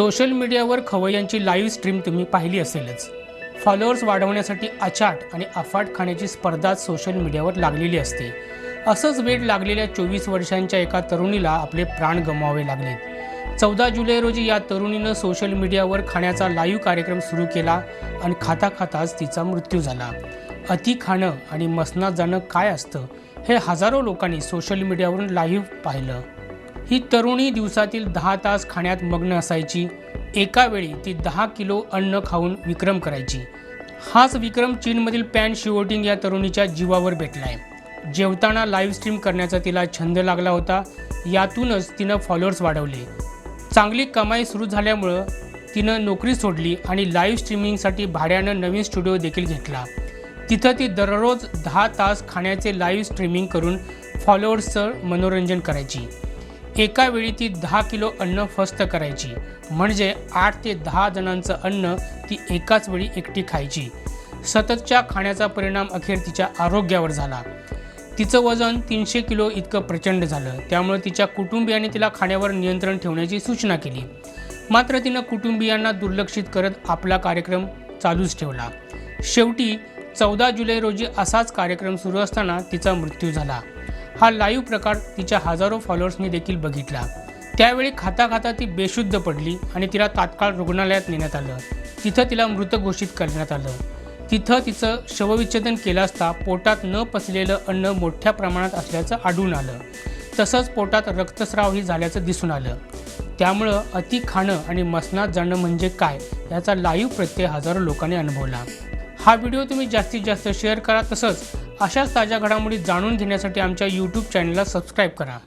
Social मीडियावर खवय्यांची live stream तुम्ही पाहिली असेलच. फॉलोअर्स वाढवण्यासाठी अचाट आणि अफाट खाण्याची स्पर्धा सोशल मीडियावर लागलेली असते. असंच वेळ लागलेल्या चोवीस वर्षांच्या एका तरुणीला आपले प्राण गमवावे लागले. चौदा जुलै रोजी या तरुणीनं सोशल मीडियावर खाण्याचा लाईव्ह कार्यक्रम सुरू केला आणि खाता खाताच तिचा मृत्यू झाला. अति खाणं आणि मसनात जाणं काय असतं हे हजारो लोकांनी सोशल मीडियावरून लाईव्ह पाहिलं. ही तरुणी दिवसातील दहा तास खाण्यात मग्न असायची. एका वेळी ती दहा किलो अन्न खाऊन विक्रम करायची. हाच विक्रम चीनमधील पॅन शिवोटिंग या तरुणीच्या जीवावर भेटलाय. जेवताना लाईव्ह स्ट्रीम करण्याचा तिला छंद लागला होता. यातूनच तिनं फॉलोअर्स वाढवले. चांगली कमाई सुरू झाल्यामुळं तिनं नोकरी सोडली आणि लाईव्ह स्ट्रीमिंगसाठी भाड्यानं नवीन स्टुडिओ देखील घेतला. तिथं ती दररोज दहा तास खाण्याचे लाईव्ह स्ट्रीमिंग करून फॉलोअर्सचं मनोरंजन करायची. एका वेळी ती दहा किलो अन्न फस्त करायची. म्हणजे आठ ते दहा जणांचं अन्न ती एकाच वेळी एकटी खायची. सततच्या खाण्याचा परिणाम अखेर तिच्या आरोग्यावर झाला. तिचं वजन तीनशे किलो इतकं प्रचंड झालं. त्यामुळे तिच्या कुटुंबियांनी तिला खाण्यावर नियंत्रण ठेवण्याची सूचना केली. मात्र तिनं कुटुंबियांना दुर्लक्षित करत आपला कार्यक्रम चालूच ठेवला. शेवटी चौदा जुलै रोजी असाच कार्यक्रम सुरू असताना तिचा मृत्यू झाला. हा लाईव्ह प्रकार तिच्या हजारो फॉलोअर्सनी देखील बघितला. त्यावेळी खाता खाता ती बेशुद्ध पडली आणि तिला तात्काळ रुग्णालयात नेण्यात आलं. तिथं तिला मृत घोषित करण्यात आलं. तिथं तिचं शवविच्छेदन केलं असता पोटात न पचलेलं अन्न मोठ्या प्रमाणात असल्याचं आढळून आलं. तसंच पोटात रक्तस्रावही झाल्याचं दिसून आलं. त्यामुळं अति खाणं आणि मसनात जाणं म्हणजे काय याचा लाईव्ह प्रत्यय हजारो लोकांनी अनुभवला. हा व्हिडिओ तुम्ही जास्तीत जास्त शेअर करा तसंच अशाच ताज्या घडामोडी जाणून घेण्यासाठी आमच्या यूट्यूब चॅनलला सबस्क्राईब करा.